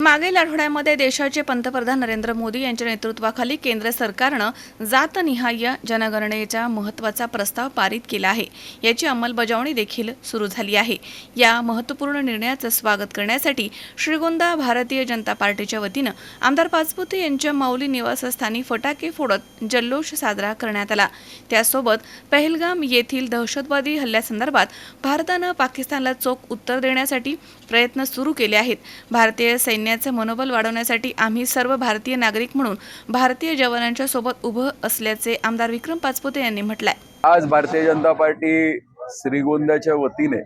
मागील आठवड्यामध्ये देशाचे पंतप्रधान नरेंद्र मोदी यांच्या नेतृत्वाखाली केंद्र सरकारनं जातनिहाय जनगणनेचा महत्त्वाचा प्रस्ताव पारित केला आहे. याची अंमलबजावणी देखील सुरू झाली आहे. या महत्त्वपूर्ण निर्णयाचं स्वागत करण्यासाठी श्रीगोंदा भारतीय जनता पार्टीच्या वतीनं आमदार पाचपुते यांच्या माऊली निवासस्थानी फटाके फोडत जल्लोष साजरा करण्यात आला. त्यासोबत पहलगाम येथील दहशतवादी हल्ल्यासंदर्भात भारतानं पाकिस्तानला चोख उत्तर देण्यासाठी प्रयत्न सुरू केले आहेत. भारतीय सैन्य सैन्याचे मनोबल वाढवण्यासाठी आम्ही सर्व भारतीय नागरिक म्हणून भारतीय जवानांच्या सोबत उभं असल्याचे आमदार विक्रम पाचपुते यांनी म्हटलंय. आज भारतीय जनता पार्टी श्रीगोंद्याच्या वतीने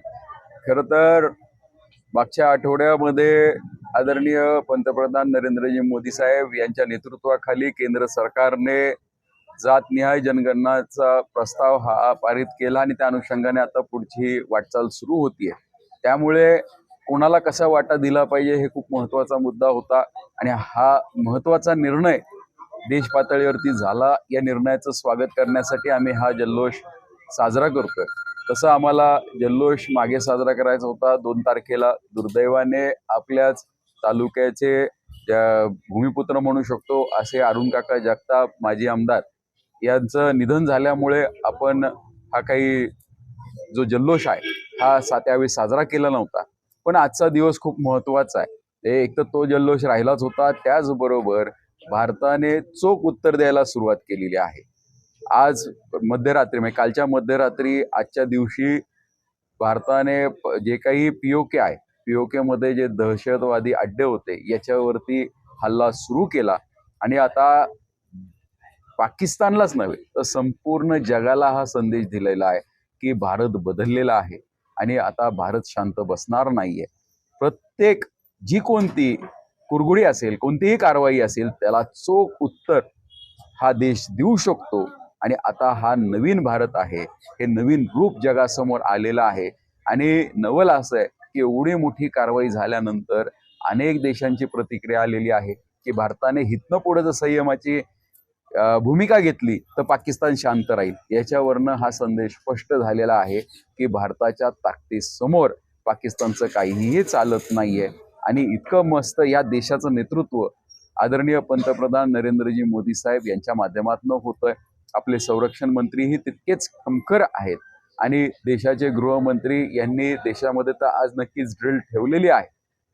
खर तर मागच्या आठवड्यामध्ये आदरणीय पंतप्रधान नरेंद्रजी मोदी साहेब यांच्या नेतृत्वाखाली केंद्र सरकारने जातनिहाय जनगणनाचा प्रस्ताव हा पारित केला आणि त्या अनुषंगाने आता पुढची वाटचाल सुरू होतीये. त्यामुळे कोणाला कसा वाटा दिला पाहिजे हे खूप महत्त्वाचा मुद्दा होता आणि हा महत्त्वाचा निर्णय देश पातळीवरती झाला. या निर्णयाचं स्वागत करण्यासाठी आम्ही हा जल्लोष साजरा करतोय. तसं आम्हाला जल्लोष मागे साजरा करायचा होता. दोन तारखेला दुर्दैवाने आपल्याच तालुक्याचे भूमिपुत्र म्हणू शकतो असे अरुण काका जगताप माजी आमदार यांचं निधन झाल्यामुळे आपण हा काही जो जल्लोष आहे हा सात्यावेळी साजरा केला नव्हता. पण आजचा दिवस खूप महत्त्वाचा आहे. ते एक तर तो जल्लोष राहिलाच होता. त्याचबरोबर भारताने चोख उत्तर द्यायला सुरुवात केलेली आहे. आज मध्यरात्री म्हणजे कालच्या मध्यरात्री आजच्या दिवशी भारताने जे काही पीओके आहे पीओके मध्ये जे दहशतवादी अड्डे होते याच्यावरती हल्ला सुरू केला. आणि आता पाकिस्तानलाच नव्हे तर संपूर्ण जगाला हा संदेश दिलेला आहे की भारत बदललेला आहे. आणि आता भारत शांत बसणार नाहीये. प्रत्येक जी कोणती कुरगुडी असेल कोणतीही कारवाई असेल त्याला चोख उत्तर हा देश देऊ शकतो. आणि आता हा नवीन भारत आहे. हे नवीन रूप जगासमोर आलेलं आहे. आणि नवल असं आहे की एवढी मोठी कारवाई झाल्यानंतर अनेक देशांची प्रतिक्रिया आलेली आहे की भारताने हितनं पुढे जर संयमाची भूमिका घेतली तर पाकिस्तान शांत राहील. याच्यावरनं हा संदेश स्पष्ट झालेला आहे की भारताच्या ताकदीसमोर पाकिस्तानचं काहीही चालत नाहीये. आणि इतकं मस्त या देशाचं नेतृत्व आदरणीय पंतप्रधान नरेंद्रजी मोदी साहेब यांच्या माध्यमातून होतंय. आपले संरक्षण मंत्रीही तितकेच खमकर आहेत. आणि देशाचे गृहमंत्री यांनी देशामध्ये तर आज नक्कीच ड्रिल ठेवलेली आहे.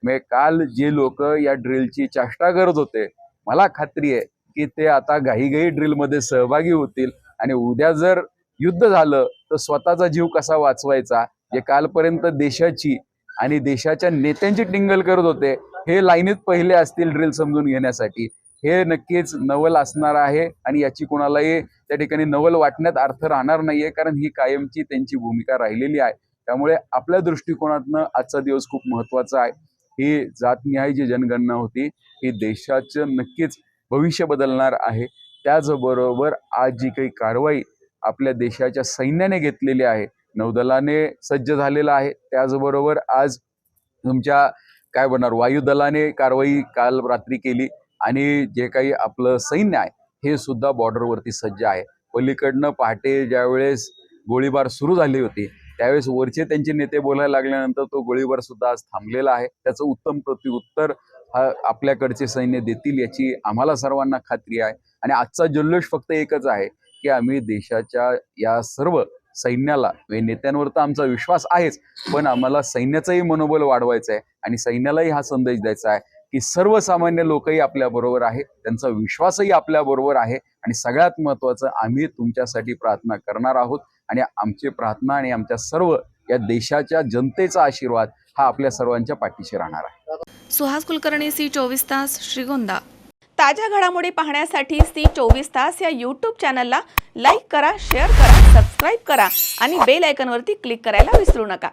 म्हणजे काल जे लोक या ड्रिलची चेष्टा करत होते मला खात्री आहे की ते आता घाईघाई ड्रिलमध्ये सहभागी होतील. आणि उद्या जर युद्ध झालं तर स्वतःचा जीव कसा वाचवायचा? जे कालपर्यंत देशाची आणि देशाच्या नेत्यांची टिंगल करत होते. हे लाईनीत पहिले असतील ड्रिल समजून घेण्यासाठी. हे नक्कीच नवल असणार आहे आणि याची कोणालाही त्या ठिकाणी नवल वाटण्यात अर्थ राहणार नाहीये कारण ही कायमची त्यांची भूमिका राहिलेली आहे. त्यामुळे आपल्या दृष्टिकोनातनं आजचा दिवस खूप महत्त्वाचा आहे. ही जातनिहाय जी जनगणना होती. ही देशाचं नक्कीच भविष्य बदलणार आहे. त्याचबरोबर आज जी काही कारवाई आपल्या देशाच्या सैन्याने घेतलेली आहे नौदलाने सज्ज झालेला आहे त्याचबरोबर आज तुमच्या काय बनणार वायुदलाने कारवाई काल रात्री केली आणि जे काही आपलं सैन्य आहे हे सुद्धा बॉर्डरवरती सज्ज आहे. पलीकडनं पहाटे ज्यावेळेस गोळीबार सुरू झाली होती त्यावेळेस वरचे त्यांचे नेते बोलायला लागल्यानंतर तो गोळीबार सुद्धा आज थांबलेला आहे. त्याचं उत्तम प्रत्युत्तर हा आपल्याकडचे सैन्य देतील याची आम्हाला सर्वांना खात्री आहे. आणि आजचा जल्लोष फक्त एकच आहे की आम्ही देशाच्या या सर्व सैन्याला म्हणजे नेत्यांवर तर आमचा विश्वास आहेच पण आम्हाला सैन्याचंही मनोबल वाढवायचं आहे आणि सैन्यालाही हा संदेश द्यायचा आहे की सर्वसामान्य लोकही आपल्याबरोबर आहे त्यांचा विश्वासही आपल्याबरोबर आहे आणि सगळ्यात महत्वाचं आम्ही तुमच्यासाठी प्रार्थना करणार आहोत. आणि आमची प्रार्थना आणि आमच्या सर्व या देशाच्या जनतेचा आशीर्वाद हा आपल्या सर्वांच्या पाठीशी राहणार आहे. सुहास कुलकर्णी सी चोवीस तास श्रीगोंदा. ताज्या घडामोडी पाहण्यासाठी सी चोवीस तास या यूट्यूब चॅनलला लाईक करा शेअर करा सबस्क्राईब करा आणि बेल आयकॉनवरती क्लिक करायला विसरू नका.